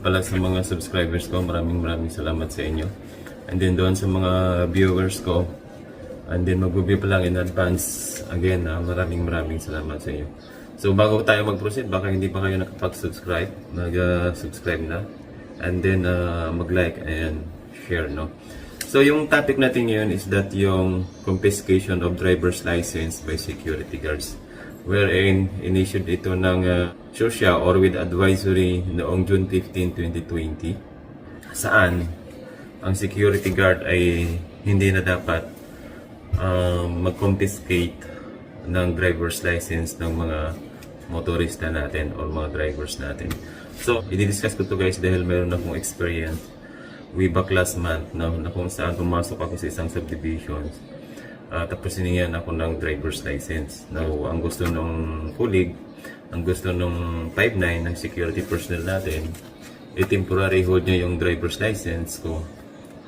pala sa mga subscribers ko, maraming maraming salamat sa inyo. And then doon sa mga viewers ko, and then magbubi pa lang in advance, again, ah, maraming maraming salamat sa inyo. So bago tayo mag-proceed, baka hindi pa kayo nakapag-subscribe, mag-subscribe na. And then ah, mag-like and share, no? So yung topic natin ngayon is that yung confiscation of driver's license by security guards wherein inissued ito ng uh, SOSYA or with advisory noong June 15, 2020 saan ang security guard ay hindi na dapat um, mag-confiscate ng driver's license ng mga motorista natin or mga drivers natin. So, i-discuss ko to guys dahil meron akong experience way back last month no, na kung saan pumasok ako sa isang subdivisions Ah, tapos hiningan ako ng driver's license. Now, ang gusto nung colleague, ang gusto nung 5'9 ng security personnel natin, eh temporary hold niya yung driver's license ko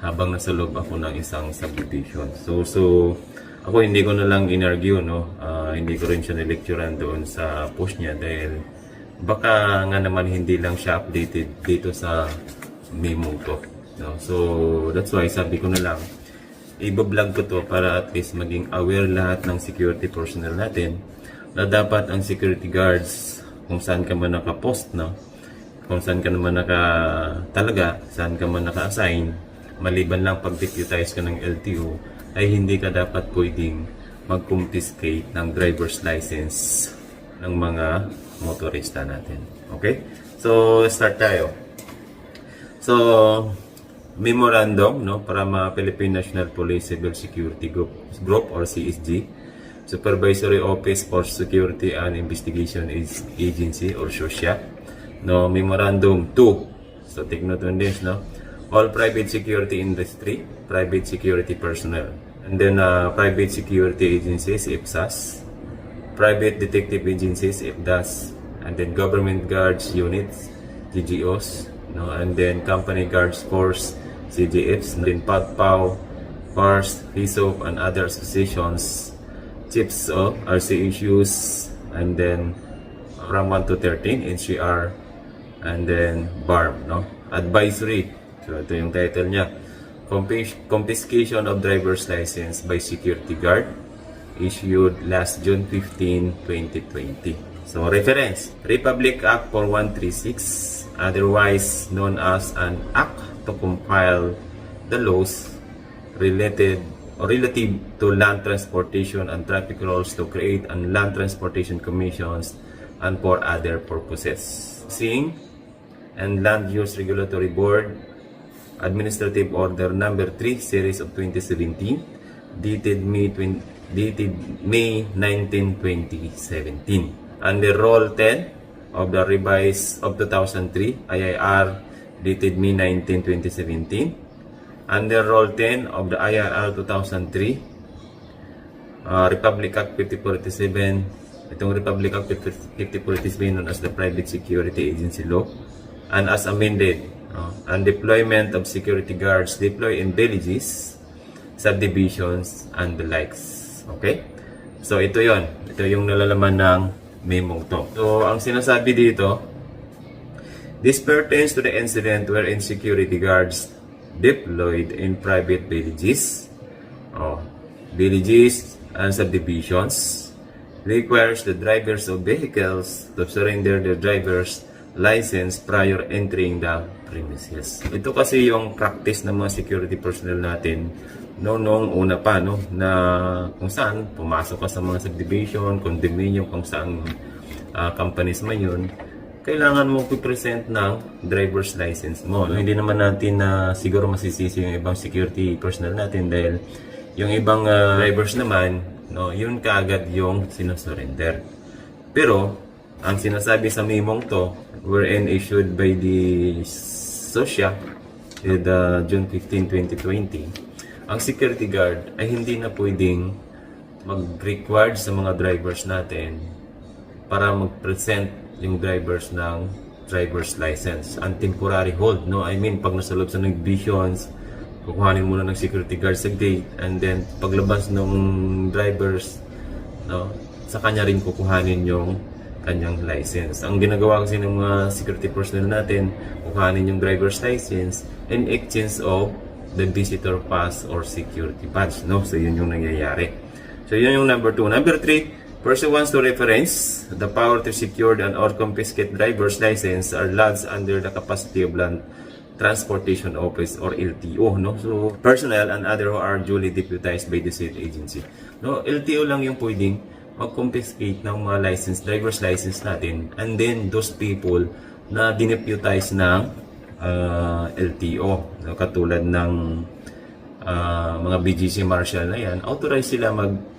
habang nasa loob ako ng isang subdivision. So, so ako hindi ko na lang inargue, no? Ah, hindi ko rin siya nilecturean doon sa post niya dahil baka nga naman hindi lang siya updated dito sa memo ko. No? So, that's why sabi ko na lang, i-vlog ko to para at least maging aware lahat ng security personnel natin na dapat ang security guards kung saan ka man nakapost, no? Kung saan ka naman naka talaga, saan ka man naka-assign, maliban lang pag deputize ka ng LTO, ay hindi ka dapat pwedeng mag-confiscate ng driver's license ng mga motorista natin. Okay? So, start tayo. So, memorandum no para mga Philippine National Police Civil Security Group, Group or CSG Supervisory Office for Security and Investigation Agency or SOSYA no memorandum 2 so take note on this no. All private security industry private security personnel. And then uh, private security agencies IPSAS private detective agencies IPDAS and then government guards units GGOs no and then company guards force And then PAGPAW FARS HISOP and other associations chips of RC issues and then from 1 to 13 NCR and then BARM no? Advisory. So ito yung title niya. Confis- confiscation of driver's license by security guard issued last June 15, 2020. So, reference, Republic Act 4136, otherwise known as an act to compile the laws related or relative to land transportation and traffic rules to create an land transportation commissions and for other purposes. Seeing and Land Use Regulatory Board Administrative Order Number 3 Series of 2017 dated May 20, dated May 19, 2017 under Roll 10 of the revised of 2003 IIR dated May 19, 2017 under Roll 10 of the IRR 2003 uh, Republic Act 5047 itong Republic Act 5047 known as the Private Security Agency Law and as amended uh, and deployment of security guards deployed in villages subdivisions and the likes okay? So ito yon ito yung nalalaman ng memo to. So ang sinasabi dito This pertains to the incident wherein security guards deployed in private villages, oh, villages and subdivisions requires the drivers of vehicles to surrender their driver's license prior entering the premises. Ito kasi yung practice ng mga security personnel natin no noong una pa no na kung saan pumasok ka sa mga subdivision, condominium kung saan ah, companies man yun kailangan mo i-present ng driver's license mo. No? Hindi naman natin na siguro masisisi yung ibang security personnel natin dahil yung ibang ah, drivers naman, no, yun kaagad yung sinusurrender. Pero, ang sinasabi sa memong to, wherein issued by the SOSYA with uh, June 15, 2020, ang security guard ay hindi na pwedeng mag-required sa mga drivers natin para mag-present yung drivers ng driver's license. Ang temporary hold, no? I mean, pag nasa loob sa ng visions, kukuhanin muna ng security guard sa gate and then paglabas ng drivers, no? Sa kanya rin kukuhanin yung kanyang license. Ang ginagawa kasi ng mga security personnel natin, kuhanin yung driver's license in exchange of the visitor pass or security badge. No? So, yun yung nangyayari. So, yun yung number two. Number three, pursuant to reference, the power to secure and or confiscate driver's license are lodged under the capacity of land Transportation Office or LTO, no? So, personnel and other who are duly deputized by the state agency. No, LTO lang yung pwedeng mag-confiscate ng mga license, driver's license natin and then those people na dineputize ng ah, LTO, no? katulad ng ah, mga BGC Marshal na yan, authorized sila mag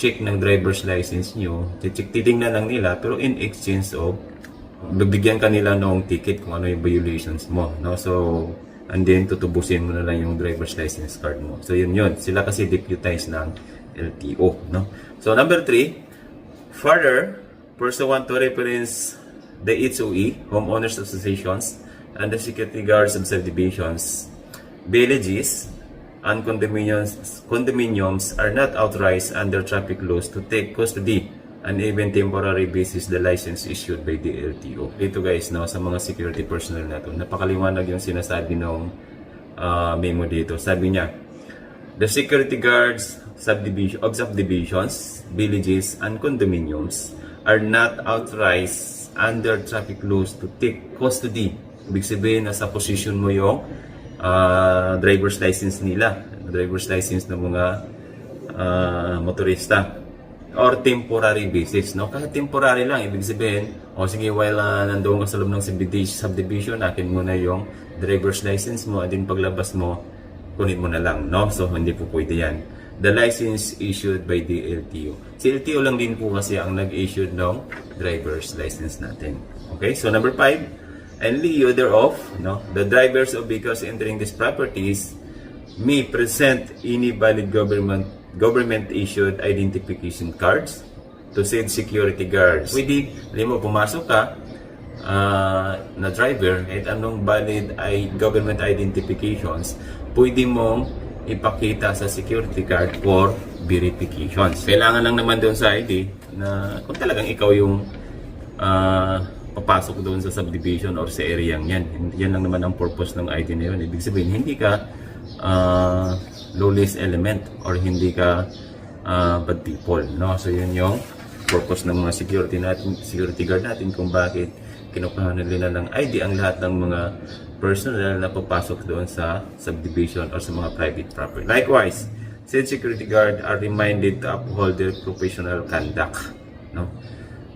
check ng driver's license nyo, check, titingnan lang nila, pero in exchange of bibigyan ka nila ng ticket kung ano yung violations mo. No? So, and then tutubusin mo na lang yung driver's license card mo. So, yun yun. Sila kasi deputized ng LTO. No? So, number three, further, pursuant to reference the HOE, Homeowners Associations, and the security guards of subdivisions, villages, and condominiums, condominiums are not authorized under traffic laws to take custody and even temporary basis the license issued by the LTO. Ito guys, no, sa mga security personnel na to, napakaliwanag yung sinasabi ng ah, memo dito. Sabi niya, The security guards subdivision, of subdivisions, villages, and condominiums are not authorized under traffic laws to take custody. Ibig sabihin, nasa position mo yung ah, driver's license nila, driver's license ng mga ah, motorista or temporary basis, no? Kahit temporary lang, ibig sabihin, o sige, while uh, nandoon ka sa loob ng subdivision, akin mo na yung driver's license mo, at din paglabas mo, kunin mo na lang, no? So, hindi po pwede yan. The license issued by the LTO. Si LTO lang din po kasi ang nag-issue ng driver's license natin. Okay, so number five, and lieu thereof, no? The drivers of vehicles entering these properties may present any valid government government issued identification cards to said security guards. Pwede, hindi mo pumasok ka ah, na driver kahit anong valid ay government identifications, pwede mong ipakita sa security card for verifications. Kailangan lang naman doon sa ID na kung talagang ikaw yung ah, papasok doon sa subdivision or sa area yan. Yan lang naman ang purpose ng ID na yun. Ibig sabihin, hindi ka ah, lowest element or hindi ka ah, bad people. No? So yun yung purpose ng mga security natin, security guard natin kung bakit kinukuha nila ng ID ang lahat ng mga personnel na papasok doon sa subdivision or sa mga private property. Likewise, said security guard are reminded to uphold their professional conduct no?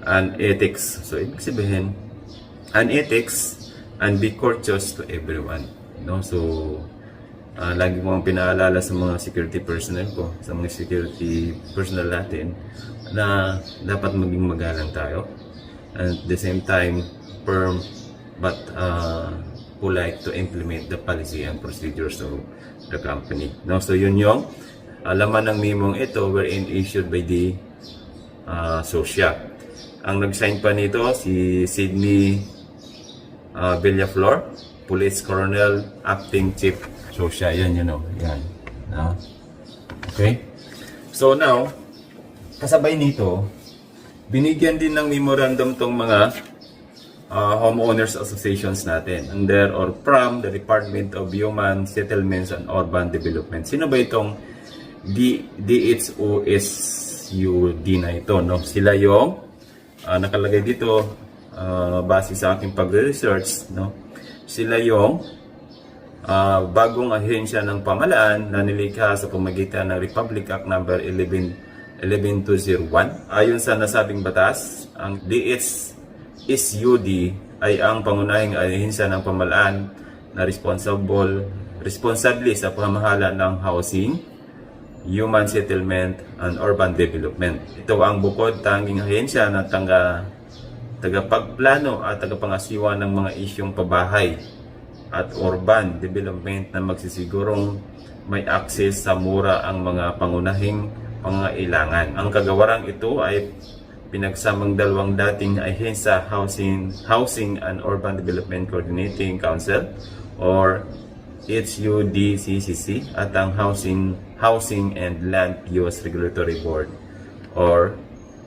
And ethics. So, ibig sabihin, and ethics and be courteous to everyone. No? So, ah, lagi ko ang pinaalala sa mga security personnel ko, sa mga security personnel natin, na dapat maging magalang tayo. And at the same time, firm but uh, polite to implement the policy and procedures of the company. No? So yun yung uh, laman ng memong ito wherein issued by the uh, SOSYA. Ang nag-sign pa nito si Sydney uh, Villaflor, Police Colonel, Acting Chief SOSYA. Yan yun o. Yan. No? Okay? So now, kasabay nito, binigyan din ng memorandum tong mga uh, homeowners associations natin under or from the Department of Human Settlements and Urban Development. Sino ba itong D DHOSUD na ito? No? Sila yung uh, nakalagay dito uh, base sa aking pagre-research. No? Sila yung uh, bagong ahensya ng pamalaan na nilikha sa pamagitan ng Republic Act number 11 11201. Ayon sa nasabing batas, ang DHSUD ay ang pangunahing ahensya ng pamalaan na responsible responsable sa pamamahala ng housing, human settlement, and urban development. Ito ang bukod tanging ahensya na tanga tagapagplano at tagapangasiwa ng mga isyong pabahay at urban development na magsisigurong may access sa mura ang mga pangunahing pangailangan. Ang kagawarang ito ay pinagsamang dalawang dating ahensya Housing, Housing and Urban Development Coordinating Council or HUDCCC at ang Housing, Housing and Land Use Regulatory Board or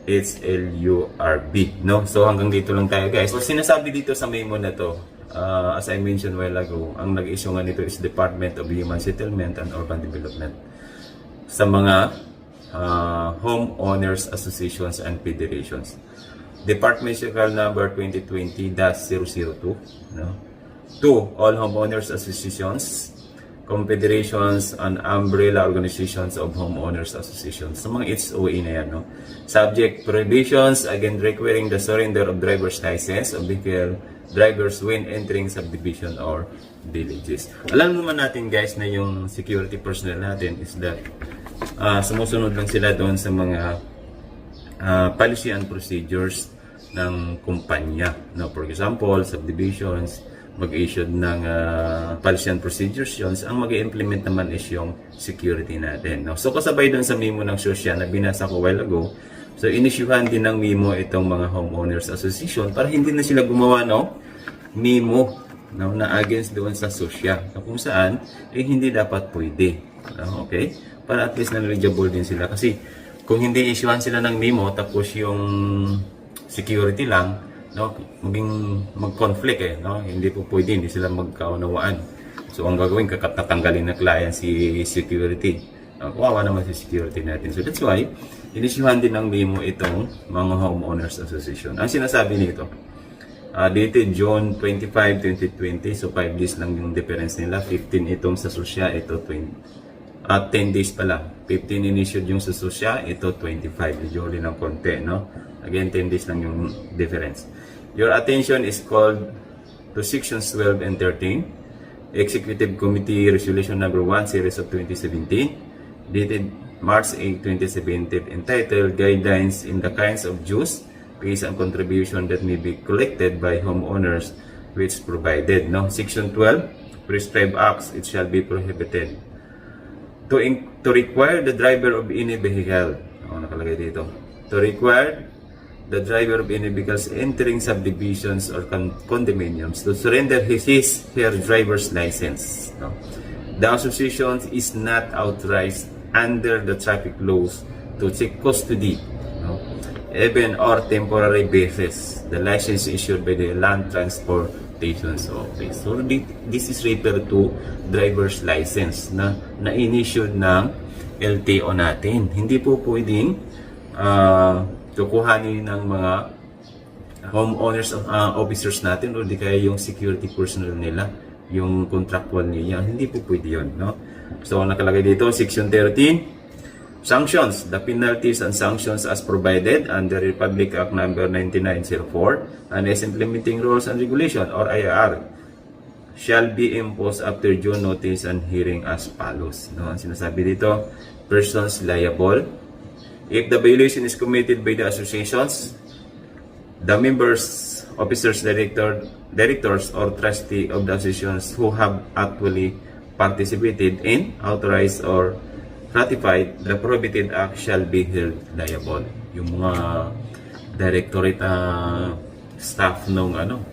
HLURB. No? So hanggang dito lang tayo guys. So sinasabi dito sa memo na to, uh, as I mentioned while ago, ang nag-issue nga nito is Department of Human Settlement and Urban Development sa mga uh, homeowners associations and federations. Department Circle number 2020-002. No? Two, all homeowners associations, confederations, and umbrella organizations of homeowners associations. Sa mga HOA na yan, no? Subject prohibitions against requiring the surrender of driver's license of vehicle drivers when entering subdivision or villages. Alam naman natin guys na yung security personnel natin is that ah, sumusunod lang sila doon sa mga uh, policy and procedures ng kumpanya. No, for example, subdivisions, mag-issue ng uh, policy and procedures yun. Ang mag implement naman is yung security natin. No? So, kasabay doon sa memo ng SOSYA na binasa ko while ago, so inisyuhan din ng memo itong mga homeowners association para hindi na sila gumawa no memo no, na against doon sa SOSYA. So, kung saan, eh hindi dapat pwede. No? Okay? Para at least knowledgeable din sila. Kasi kung hindi issuehan sila ng memo tapos yung security lang, no, maging mag-conflict eh, no? Hindi po pwede, hindi sila magkaunawaan. So ang gagawin kakatatanggalin ng client si security. Uh, kawawa naman si security natin. So that's why inisyuhan din ng memo itong mga homeowners association. Ang sinasabi nito, uh, dated June 25, 2020. So 5 days lang yung difference nila. 15 itong sa Susya, ito 20 at 10 days pala. 15 initiated yung sa Susya, ito 25. Medyo rin ng konti, no? Again, 10 days lang yung difference. Your attention is called to sections 12 and 13. Executive Committee Resolution Number 1, Series of 2017, dated March 8, 2017, entitled Guidelines in the Kinds of Dues, Fees and Contribution that may be collected by homeowners which provided. No? Section 12, Prescribed acts, it shall be prohibited to, to require the driver of any vehicle, oh, nakalagay dito, to require the driver of any vehicles entering subdivisions or con- condominiums to surrender his, his her driver's license. No? The association is not authorized under the traffic laws to take custody, no? even or temporary basis. The license issued by the Land Transportation Office. So thi- this is referred to driver's license na na-issue ng LTO natin. Hindi po pwedeng ah, kukuhanin ng mga homeowners uh, officers natin o di kaya yung security personnel nila, yung contractual niya. Hindi po pwede yun. No? So, nakalagay dito, Section 13, Sanctions, the penalties and sanctions as provided under Republic Act Number 9904 and its implementing rules and regulation or IR shall be imposed after due notice and hearing as follows. No, ang sinasabi dito, persons liable if the violation is committed by the associations, the members, officers, director, directors, or trustee of the associations who have actually participated in, authorized, or ratified the prohibited act shall be held liable. Yung mga directorate uh, staff nung ano,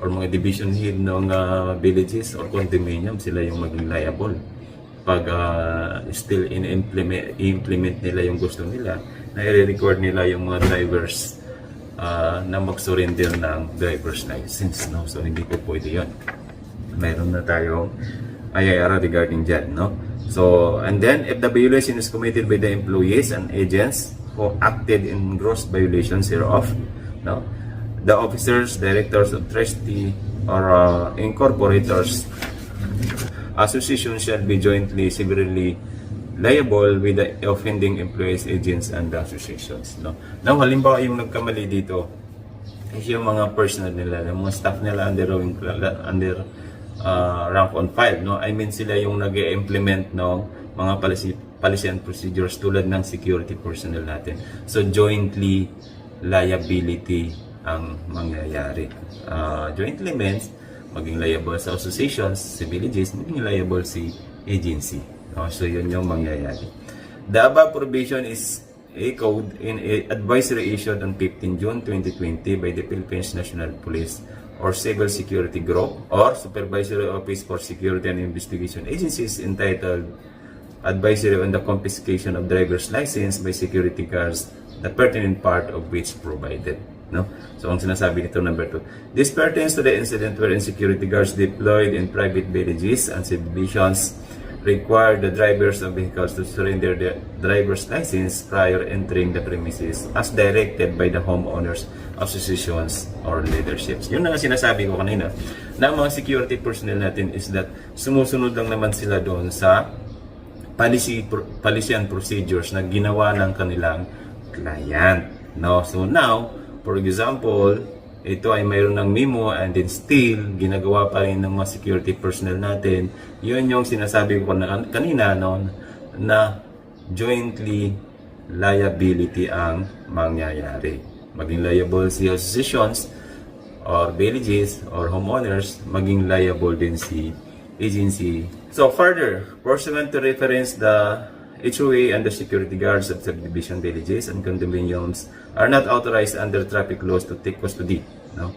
or mga division head ng uh, villages or condominium, sila yung maging liable. Pag uh, still in-implement implement nila yung gusto nila, na i-record nila yung mga drivers uh, na mag-surrender ng driver's license. No? So, hindi po pwede yun. Meron na tayong IIR regarding dyan. No? So, and then, if the violation is committed by the employees and agents who acted in gross violations hereof, no? the officers, directors of trustee, or uh, incorporators association shall be jointly severally liable with the offending employees, agents, and associations. No? Now, halimbawa yung nagkamali dito, is yung mga personal nila, yung mga staff nila under, under uh, rank on 5. No? I mean, sila yung nag implement ng mga policy, policy and procedures tulad ng security personnel natin. So, jointly liability ang mangyayari. Uh, jointly means maging liable sa associations, si villages, maging liable si agency. No? So, yun yung mangyayari. The above provision is a code in a advisory issued on 15 June 2020 by the Philippines National Police or Civil Security Group or Supervisory Office for Security and Investigation Agencies entitled Advisory on the Confiscation of Driver's License by Security Guards the pertinent part of which provided. No? So, ang sinasabi nito, number two, this pertains to the incident wherein security guards deployed in private villages and subdivisions require the drivers of vehicles to surrender their driver's license prior entering the premises as directed by the homeowners associations or leaderships. Yun na nga sinasabi ko kanina, na ang mga security personnel natin is that sumusunod lang naman sila doon sa policy, policy and procedures na ginawa ng kanilang client. No? So now, for example, ito ay mayroon ng memo and then still ginagawa pa rin ng mga security personnel natin. Yun yung sinasabi ko na, kanina no, na jointly liability ang mangyayari. Maging liable si associations or villages or homeowners, maging liable din si agency. So further, pursuant to reference the HOA and the security guards of subdivision villages and condominiums are not authorized under traffic laws to take custody. No?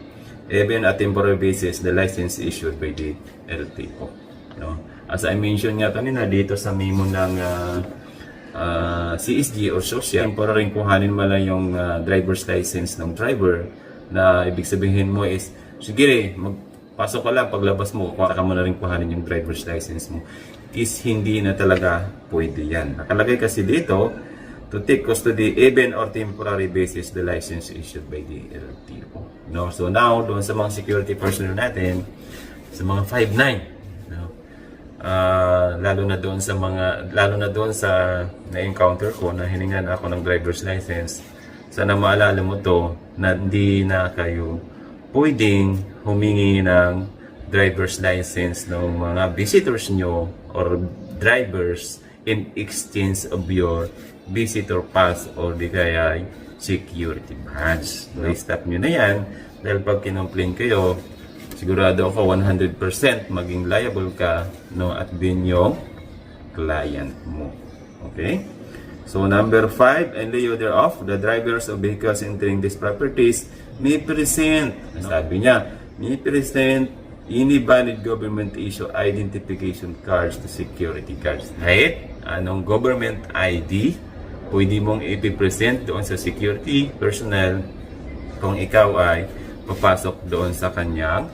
Even at temporary basis, the license issued by the LTO. No? As I mentioned nga kanina dito sa memo ng ah, ah, CSG or social, temporary kuhanin mo lang yung ah, driver's license ng driver na ibig sabihin mo is, sige, magpasok ka lang, paglabas mo, kuha ka mo na rin kuhanin yung driver's license mo, is hindi na talaga pwede yan. Nakalagay kasi dito, to take custody even or temporary basis the license issued by the LTO. No? So now, doon sa mga security personnel natin, sa mga 5'9", no? Ah, lalo na doon sa mga lalo na doon sa na-encounter ko na hiningan ako ng driver's license sana maalala mo to na hindi na kayo pwedeng humingi ng driver's license ng mga visitors nyo or drivers in exchange of your visitor pass or di kaya security badge. No? stop nyo na yan dahil pag kinomplain kayo, sigurado ako 100% maging liable ka no at din yung client mo. Okay? So number 5, and lieu thereof, the drivers of vehicles entering these properties may present, sabi niya, may present any valid government issue identification cards to security guards. Right? Anong government ID pwede mong ipipresent doon sa security personnel kung ikaw ay papasok doon sa kanyang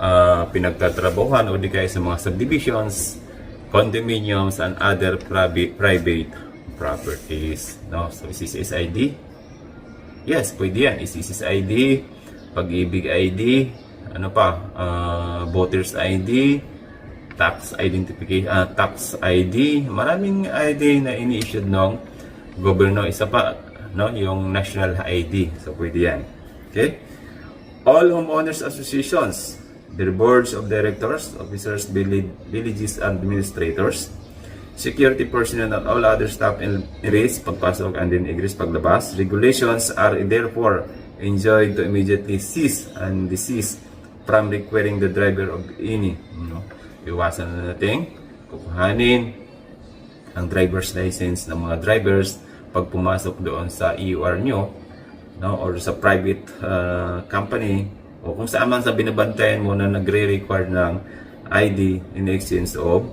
uh, pinagtatrabahuhan o di kaya sa mga subdivisions, condominiums, and other private, properties. No? So, this ID? Yes, pwede yan. This ID? Pag-ibig ID? Ano pa? Uh, voters ID? Tax identification, uh, tax ID? Maraming ID na ini-issued ng gobyerno. Isa pa, no? yung national ID. So, pwede yan. Okay? All homeowners associations, their boards of directors, officers, village, villages, administrators, security personnel and all other staff in race, pagpasok and then egress paglabas. Regulations are therefore enjoined to immediately cease and desist from requiring the driver of any. No? Iwasan na natin, kukuhanin ang driver's license ng mga drivers pag pumasok doon sa EUR nyo no, or sa private uh, company o kung saan man sa binabantayan mo na nagre-require ng ID in exchange of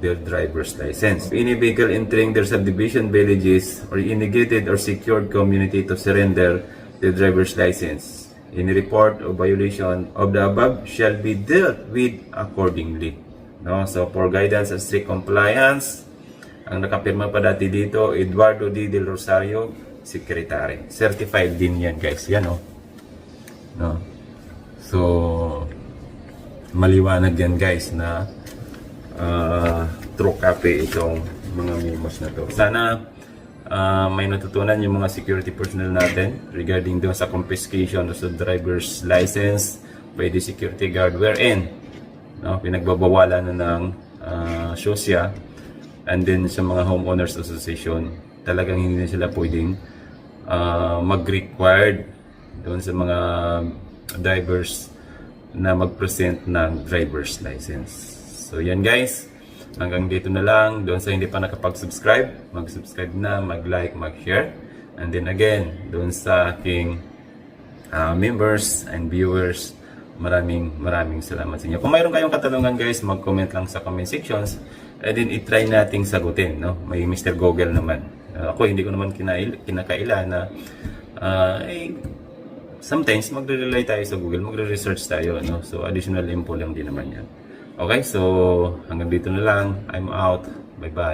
their driver's license. Any vehicle entering their subdivision villages or any gated or secured community to surrender their driver's license. Any report of violation of the above shall be dealt with accordingly. No? So, for guidance and strict compliance, ang nakapirma pa dati dito, Eduardo D. Del Rosario, Secretary. Certified din yan, guys. Yan, oh. No? So, maliwanag yan, guys, na uh, true copy itong mga memos na to. Sana uh, may natutunan yung mga security personnel natin regarding doon sa confiscation the driver's license the security guard wherein no, pinagbabawalan na ng uh, SOSYA and then sa mga homeowners association talagang hindi sila pwedeng uh, mag-required doon sa mga drivers na mag-present ng driver's license. So yan guys, hanggang dito na lang. Doon sa hindi pa nakapag-subscribe, mag-subscribe na, mag-like, mag-share. And then again, doon sa aking uh, members and viewers, maraming maraming salamat sa inyo. Kung mayroon kayong katanungan guys, mag-comment lang sa comment sections. And then itry nating sagutin. No? May Mr. Google naman. Uh, ako, hindi ko naman kinail, kinakaila na uh, eh, sometimes magre-rely tayo sa Google, magre-research tayo. No? So, additional info lang din naman yan. Okay, so hanggang dito na lang. I'm out. Bye-bye.